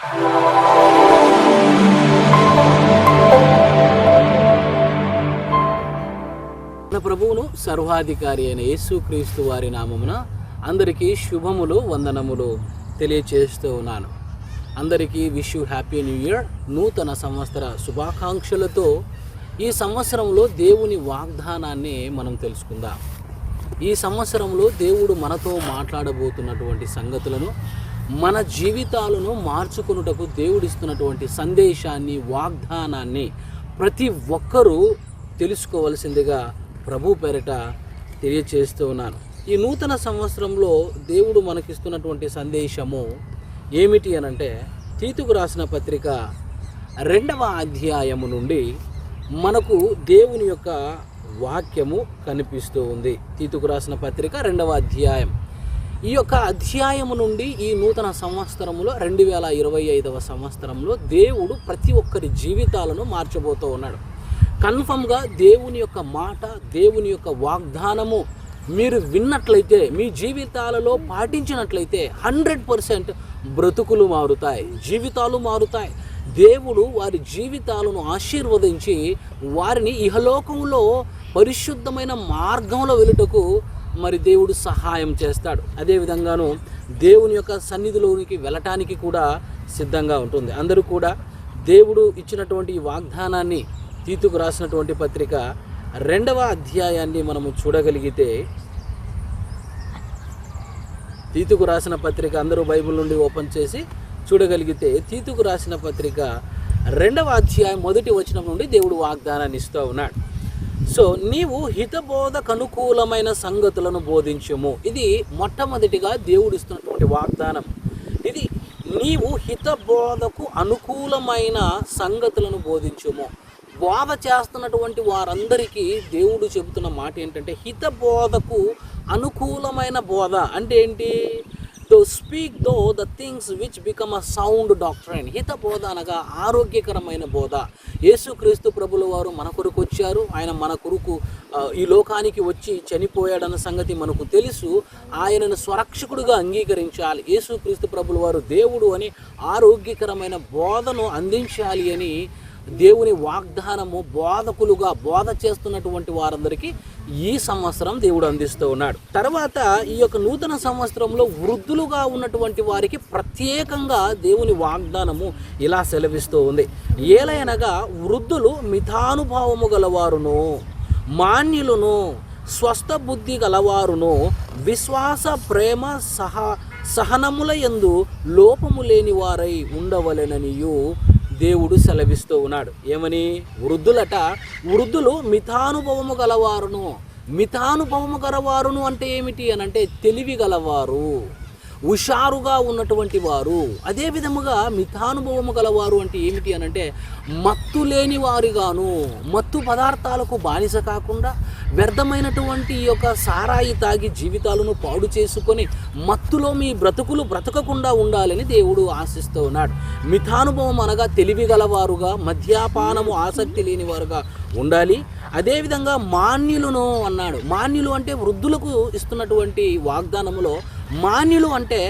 మన ప్రభువును సర్వాధికారి అయిన యేసుక్రీస్తు వారి నామమున అందరికీ శుభములు వందనములు తెలియచేస్తూ ఉన్నాను. అందరికీ wish you happy new year. నూతన సంవత్సర శుభాకాంక్షలతో ఈ సంవత్సరంలో దేవుని వాగ్దానాన్ని మనం తెలుసుకుందాం. ఈ సంవత్సరంలో దేవుడు మనతో మాట్లాడబోతున్నటువంటి సంగతులను మన జీవితాలను మార్చుకున్నటకు దేవుడిస్తున్నటువంటి సందేశాన్ని వాగ్దానాన్ని ప్రతి ఒక్కరూ తెలుసుకోవలసిందిగా ప్రభు పేరిట తెలియచేస్తూ ఉన్నాను. ఈ నూతన సంవత్సరంలో దేవుడు మనకిస్తున్నటువంటి సందేశము ఏమిటి అనంటే తీతుకు రాసిన పత్రిక రెండవ అధ్యాయము నుండి మనకు దేవుని యొక్క వాక్యము కనిపిస్తూ ఉంది. తీతుకు రాసిన పత్రిక రెండవ అధ్యాయం. ఈ యొక్క అధ్యాయము నుండి ఈ నూతన సంవత్సరములో రెండు వేల ఇరవై ఐదవ సంవత్సరంలో దేవుడు ప్రతి ఒక్కరి జీవితాలను మార్చబోతూ ఉన్నాడు. కన్ఫర్మ్గా దేవుని యొక్క మాట దేవుని యొక్క వాగ్దానము మీరు విన్నట్లయితే మీ జీవితాలలో పాటించినట్లయితే హండ్రెడ్ పర్సెంట్ బ్రతుకులు మారుతాయి జీవితాలు మారుతాయి. దేవుడు వారి జీవితాలను ఆశీర్వదించి వారిని ఇహలోకంలో పరిశుద్ధమైన మార్గంలో వెలుటకు మరి దేవుడు సహాయం చేస్తాడు. అదేవిధంగాను దేవుని యొక్క సన్నిధిలోనికి వెళ్ళటానికి కూడా సిద్ధంగా ఉంటుంది. అందరూ కూడా దేవుడు ఇచ్చినటువంటి వాగ్దానాన్ని తీతుకు రాసినటువంటి పత్రిక రెండవ అధ్యాయాన్ని మనము చూడగలిగితే తీతుకు రాసిన పత్రిక అందరూ బైబిల్ నుండి ఓపెన్ చేసి చూడగలిగితే తీతుకు రాసిన పత్రిక రెండవ అధ్యాయం మొదటి వచనం నుండి దేవుడు వాగ్దానాన్ని ఇస్తూ ఉన్నాడు. సో నీవు హితబోధకు అనుకూలమైన సంగతులను బోధించుము. ఇది మొట్టమొదటిగా దేవుడిస్తున్నటువంటి వాగ్దానం. ఇది నీవు హితబోధకు అనుకూలమైన సంగతులను బోధించుము. బోధ చేస్తున్నటువంటి వారందరికీ దేవుడు చెబుతున్న మాట ఏంటంటే హితబోధకు అనుకూలమైన బోధ అంటే ఏంటి? To speak though the things which become a sound doctrine హిత బోధ అనగా ఆరోగ్యకరమైన బోధ. యేసుక్రీస్తు ప్రభుల వారు మన కొరకు వచ్చారు. ఆయన మన కొరకు ఈ లోకానికి వచ్చి చనిపోయాడన్న సంగతి మనకు తెలుసు. ఆయనను స్వరక్షకుడుగా అంగీకరించాలి. యేసుక్రీస్తు ప్రభుల వారు దేవుడు అని ఆరోగ్యకరమైన బోధను అందించాలి అని దేవుని వాగ్దానము బోధకులుగా బోధ చేస్తున్నటువంటి వారందరికీ ఈ సంవత్సరం దేవుడు అందిస్తూ ఉన్నాడు. తర్వాత ఈ యొక్క నూతన సంవత్సరంలో వృద్ధులుగా ఉన్నటువంటి వారికి ప్రత్యేకంగా దేవుని వాగ్దానము ఇలా సెలవిస్తూ ఉంది. ఏలయనగా వృద్ధులు మితానుభావము గలవారును మాన్యులను స్వస్థ బుద్ధి గలవారును విశ్వాస ప్రేమ సహ సహనముల యందు లోపము లేని వారై ఉండవలెననియు దేవుడు సెలవిస్తూ ఉన్నాడు. ఏమని? వృద్ధులట వృద్ధులు మితానుభవము గలవారును. మితానుభవము గలవారును అంటే ఏమిటి అని అంటే తెలివి గలవారు హుషారుగా ఉన్నటువంటి వారు. అదే విధముగా మితానుభవము గలవారు అంటే ఏమిటి అని అంటే మత్తు లేని వారిగాను మత్తు పదార్థాలకు బానిస కాకుండా వ్యర్థమైనటువంటి ఈ యొక్క సారాయి తాగి జీవితాలను పాడు చేసుకొని మత్తులో మీ బ్రతుకులు బ్రతకకుండా ఉండాలని దేవుడు ఆశిస్తూ ఉన్నాడు. మిథానుభవం అనగా తెలివిగలవారుగా మద్యాపానము ఆసక్తి లేనివారుగా ఉండాలి. అదేవిధంగా మాన్యులను అన్నాడు. మాన్యులు అంటే వృద్ధులకు ఇస్తున్నటువంటి వాగ్దానములో మాన్యులు అంటే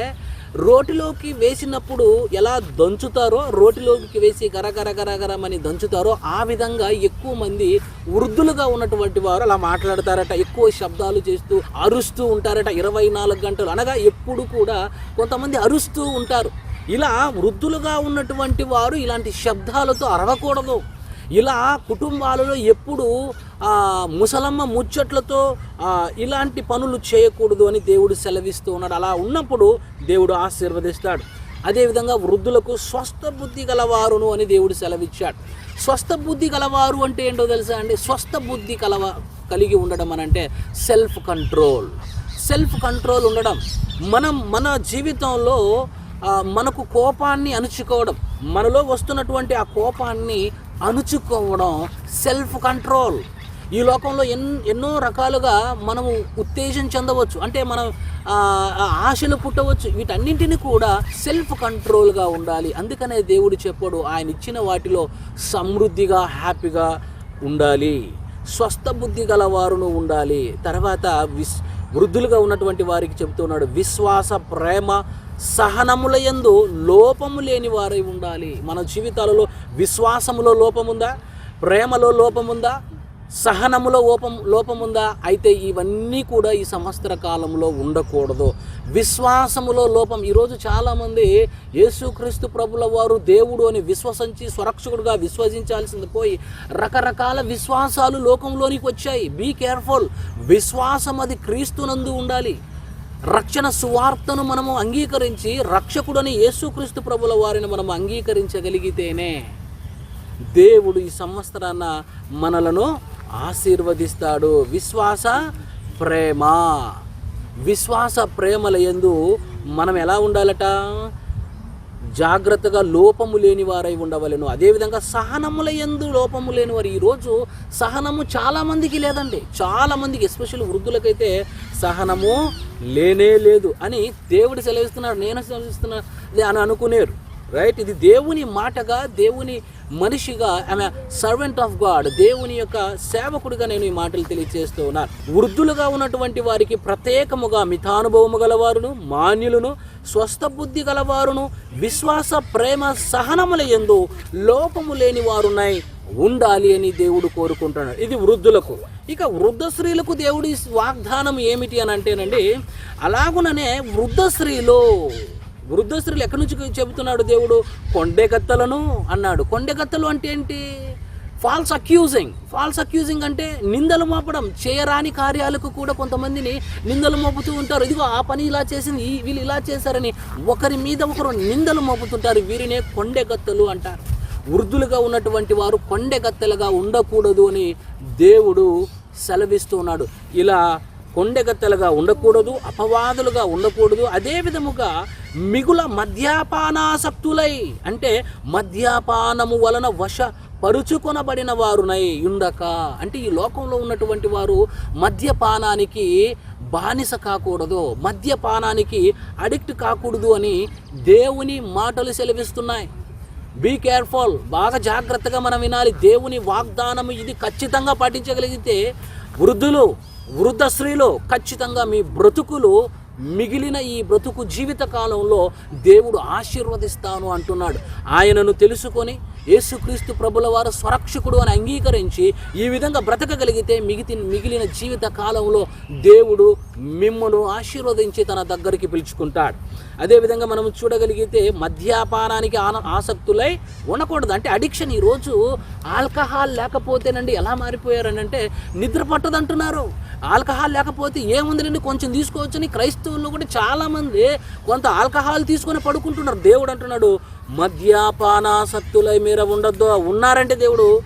రోటిలోకి వేసినప్పుడు ఎలా దంచుతారో రోటిలోకి వేసి గరగరగరగరమని దంచుతారో ఆ విధంగా ఎక్కువ మంది వృద్ధులుగా ఉన్నటువంటి వారు అలా మాట్లాడతారట ఎక్కువ శబ్దాలు చేస్తూ అరుస్తూ ఉంటారట ఇరవై నాలుగు గంటలు. అనగా ఎప్పుడు కూడా కొంతమంది అరుస్తూ ఉంటారు. ఇలా వృద్ధులుగా ఉన్నటువంటి వారు ఇలాంటి శబ్దాలతో అరవకూడదు. ఇలా కుటుంబాలలో ఎప్పుడు ముసలమ్మ ముచ్చట్లతో ఇలాంటి పనులు చేయకూడదు అని దేవుడు సెలవిస్తూ ఉన్నాడు. అలా ఉన్నప్పుడు దేవుడు ఆశీర్వదిస్తాడు. అదేవిధంగా వృద్ధులకు స్వస్థ బుద్ధి గలవారును అని దేవుడు సెలవిచ్చాడు. స్వస్థ బుద్ధి గలవారు అంటే ఏంటో తెలుసా అండి? స్వస్థ బుద్ధి కలవ కలిగి ఉండడం అని అంటే సెల్ఫ్ కంట్రోల్. సెల్ఫ్ కంట్రోల్ ఉండడం. మనం మన జీవితంలో మనకు కోపాన్ని అణుచుకోవడం. మనలో వస్తున్నటువంటి ఆ కోపాన్ని అణుచుకోవడం సెల్ఫ్ కంట్రోల్. ఈ లోకంలో ఎన్ ఎన్నో రకాలుగా మనము ఉత్తేజం చెందవచ్చు. అంటే మనం ఆశలు పుట్టవచ్చు. వీటన్నింటిని కూడా సెల్ఫ్ కంట్రోల్గా ఉండాలి. అందుకనే దేవుడు చెప్పాడు ఆయన ఇచ్చిన వాటిలో సమృద్ధిగా హ్యాపీగా ఉండాలి. స్వస్థ బుద్ధి గలవారును ఉండాలి. తర్వాత విస్ వృద్ధులుగా ఉన్నటువంటి వారికి చెబుతున్నాడు విశ్వాస ప్రేమ సహనముల యందు లోపము లేని వారై ఉండాలి. మన జీవితాలలో విశ్వాసములో లోపముందా? ప్రేమలో లోపముందా? సహనములో లోపం లోపముందా? అయితే ఇవన్నీ కూడా ఈ సంవత్సర కాలంలో ఉండకూడదు. విశ్వాసములో లోపం. ఈరోజు చాలామంది యేసుక్రీస్తు ప్రభుల వారు దేవుడు అని విశ్వసించి స్వరక్షకుడుగా విశ్వసించాల్సింది పోయి రకరకాల విశ్వాసాలు లోకంలోనికి వచ్చాయి. బీ కేర్ఫుల్ విశ్వాసం అది క్రీస్తునందు ఉండాలి. రక్షణ సువార్తను మనము అంగీకరించి రక్షకుడని యేసుక్రీస్తు ప్రభుల వారిని మనం అంగీకరించగలిగితేనే దేవుడు ఈ సంవత్సరాన మనలను ఆశీర్వదిస్తాడు. విశ్వాస ప్రేమ. విశ్వాస ప్రేమల ఎందు మనం ఎలా ఉండాలట? జాగ్రత్తగా లోపము లేని వారై ఉండవలను. అదేవిధంగా సహనముల ఎందు లోపము లేని వారు ఈరోజు సహనము చాలామందికి లేదండి. చాలామందికి ఎస్పెషల్ వృద్ధులకైతే సహనము లేనే లేదు అని దేవుడు సెలవిస్తున్నాడు. నేను సెలవిస్తున్నా అని అనుకునేరు. రైట్ ఇది దేవుని మాటగా దేవుని మనిషిగా ఆమె సర్వెంట్ ఆఫ్ గాడ్ దేవుని యొక్క సేవకుడిగా నేను ఈ మాటలు తెలియజేస్తూ ఉన్నాను. వృద్ధులుగా ఉన్నటువంటి వారికి ప్రత్యేకముగా మితానుభవము గలవారును మాన్యులను స్వస్థ బుద్ధి గలవారును విశ్వాస ప్రేమ సహనముల ఎందు లోపము లేని వారున్నాయి ఉండాలి అని దేవుడు కోరుకుంటున్నాడు. ఇది వృద్ధులకు. ఇక వృద్ధ స్త్రీలకు దేవుడి వాగ్దానం ఏమిటి అని అంటేనండి అలాగుననే వృద్ధ స్త్రీలు వృద్ధ ఎక్కడి నుంచి చెబుతున్నాడు దేవుడు? కొండెకత్తలను అన్నాడు. కొండెకత్తలు అంటే ఏంటి? ఫాల్స్ అక్యూజింగ్ ఫాల్స్ అక్యూజింగ్ అంటే నిందలు మోపడం చేయరాని కార్యాలకు కూడా కొంతమందిని నిందలు మోపుతూ ఉంటారు. ఇదిగో ఆ పని ఇలా చేసింది ఈ- వీళ్ళు ఇలా చేశారని ఒకరి మీద ఒకరు నిందలు మోపుతుంటారు. వీరినే కొండెగత్తలు అంటారు. వృద్ధులుగా ఉన్నటువంటి వారు కొండెగత్తెలుగా ఉండకూడదు అని దేవుడు సెలవిస్తూ ఉన్నాడు. ఇలా కొండెగత్తెలుగా ఉండకూడదు అపవాదులుగా ఉండకూడదు. అదే విధముగా మిగుల మద్యాపానాసక్తులై. అంటే మద్యపానము వలన వశ పరుచుకొనబడిన వారునై ఉండక అంటే ఈ లోకంలో ఉన్నటువంటి వారు మద్యపానానికి బానిస కాకూడదు మద్యపానానికి అడిక్ట్ కాకూడదు అని దేవుని మాటలు సెలవిస్తున్నాయి. బీ కేర్ఫుల్ బాగా జాగ్రత్తగా మనం వినాలి. దేవుని వాగ్దానం ఇది ఖచ్చితంగా పాటించగలిగితే వృద్ధులు వృద్ధ స్త్రీలు ఖచ్చితంగా మీ బ్రతుకులు మిగిలిన ఈ బ్రతుకు జీవిత కాలంలో దేవుడు ఆశీర్వదిస్తాను అంటున్నాడు. ఆయనను తెలుసుకొని యేసుక్రీస్తు ప్రభుల వారు స్వరక్షకుడు అని అంగీకరించి ఈ విధంగా బ్రతకగలిగితే మిగితి మిగిలిన జీవిత కాలంలో దేవుడు మిమ్మను ఆశీర్వదించి తన దగ్గరికి పిలుచుకుంటాడు. అదేవిధంగా మనం చూడగలిగితే మద్యపానానికి ఆన ఆసక్తులై ఉండకూడదు. అంటే అడిక్షన్ ఈరోజు ఆల్కహాల్ లేకపోతేనండి ఎలా మారిపోయారని అంటే నిద్ర పట్టదంటున్నారు. ఆల్కహాల్ లేకపోతే ఏముందిలేండి కొంచెం తీసుకోవచ్చని క్రైస్తవుల్లో కూడా చాలామంది కొంత ఆల్కహాల్ తీసుకొని పడుకుంటున్నారు. దేవుడు అంటున్నాడు మద్యపానాసక్తులై మీరు ఉండొద్దు. ఉన్నారంటే దేవుడు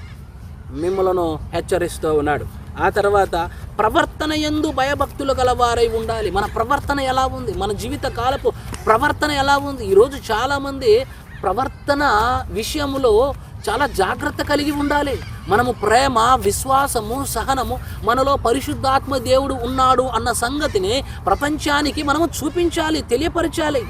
మిమ్మలను హెచ్చరిస్తూ ఉన్నాడు. ఆ తర్వాత ప్రవర్తన ఎందు భయభక్తులు గలవారై ఉండాలి. మన ప్రవర్తన ఎలా ఉంది? మన జీవిత కాలపు ప్రవర్తన ఎలా ఉంది? ఈరోజు చాలామంది ప్రవర్తన విషయంలో చాలా జాగ్రత్త కలిగి ఉండాలి. మనము ప్రేమ విశ్వాసము సహనము మనలో పరిశుద్ధాత్మ దేవుడు ఉన్నాడు అన్న సంగతిని ప్రపంచానికి మనము చూపించాలి తెలియపరచాలి.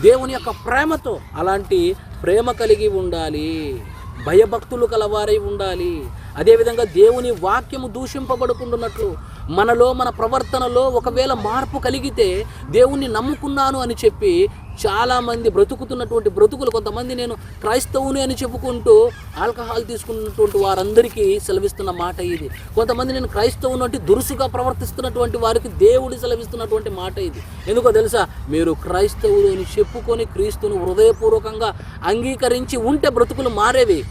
దేవుని యొక్క ప్రేమతో అలాంటి ప్రేమ కలిగి ఉండాలి. భయభక్తులు కలవారై ఉండాలి. అదేవిధంగా దేవుని వాక్యము దూషింపబడుకుంటున్నట్లు మనలో మన ప్రవర్తనలో ఒకవేళ మార్పు కలిగితే దేవుణ్ణి నమ్ముకున్నాను అని చెప్పి చాలామంది బ్రతుకుతున్నటువంటి బ్రతుకులు కొంతమంది నేను క్రైస్తవుని అని చెప్పుకుంటూ ఆల్కహాల్ తీసుకున్నటువంటి వారందరికీ సెలవిస్తున్న మాట ఇది. కొంతమంది నేను క్రైస్తవుని అంటే దురుసుగా ప్రవర్తిస్తున్నటువంటి వారికి దేవుడు సెలవిస్తున్నటువంటి మాట ఇది. ఎందుకో తెలుసా? మీరు క్రైస్తవులు అని చెప్పుకొని క్రీస్తును హృదయపూర్వకంగా అంగీకరించి ఉంటే బ్రతుకులు మారేవి.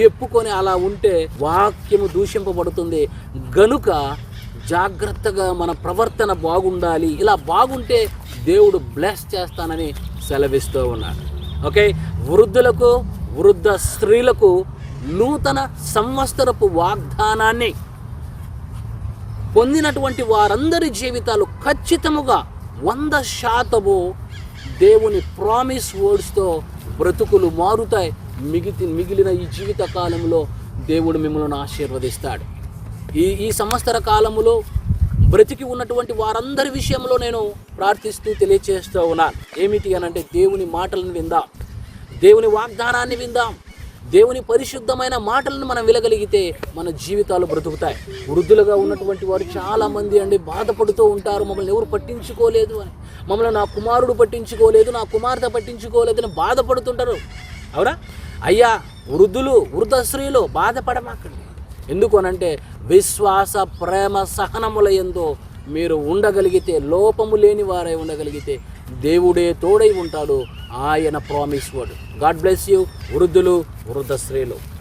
చెప్పుకొని అలా ఉంటే వాక్యము దూషింపబడుతుంది. గనుక జాగ్రత్తగా మన ప్రవర్తన బాగుండాలి. ఇలా బాగుంటే దేవుడు బ్లెస్ చేస్తానని సెలవిస్తూ ఉన్నాడు. ఓకే? వృద్ధులకు వృద్ధ స్త్రీలకు నూతన సంవత్సరపు వాగ్దానాన్ని పొందినటువంటి వారందరి జీవితాలు ఖచ్చితముగా వంద శాతము దేవుని ప్రామిస్ వర్డ్స్తో బ్రతుకులు మారుతాయి. మిగితి మిగిలిన ఈ జీవిత కాలంలో దేవుడు మిమ్మల్ని ఆశీర్వదిస్తాడు. ఈ ఈ సంవత్సర కాలములో బ్రతికి ఉన్నటువంటి వారందరి విషయంలో నేను ప్రార్థిస్తూ తెలియచేస్తూ ఉన్నాను. ఏమిటి అని అంటే దేవుని మాటలను విందాం. దేవుని వాగ్దానాన్ని విందాం. దేవుని పరిశుద్ధమైన మాటలను మనం వినగలిగితే మన జీవితాలు బ్రతుకుతాయి. వృద్ధులుగా ఉన్నటువంటి వారు చాలా మంది అండి బాధపడుతూ ఉంటారు. మమ్మల్ని ఎవరు పట్టించుకోలేదు అని. మమ్మల్ని నా కుమారుడు పట్టించుకోలేదు నా కుమార్తె పట్టించుకోలేదు అని బాధపడుతుంటారు. అవునా? అయ్యా వృద్ధులు వృద్ధ స్త్రీలు బాధపడమాకండి. ఎందుకనంటే విశ్వాస ప్రేమ సహనముల ఎందో మీరు ఉండగలిగితే లోపము లేని వారై ఉండగలిగితే దేవుడే తోడై ఉంటాడు. ఆయన promise word. God bless you వృద్ధులు వృద్ధ స్త్రీలు.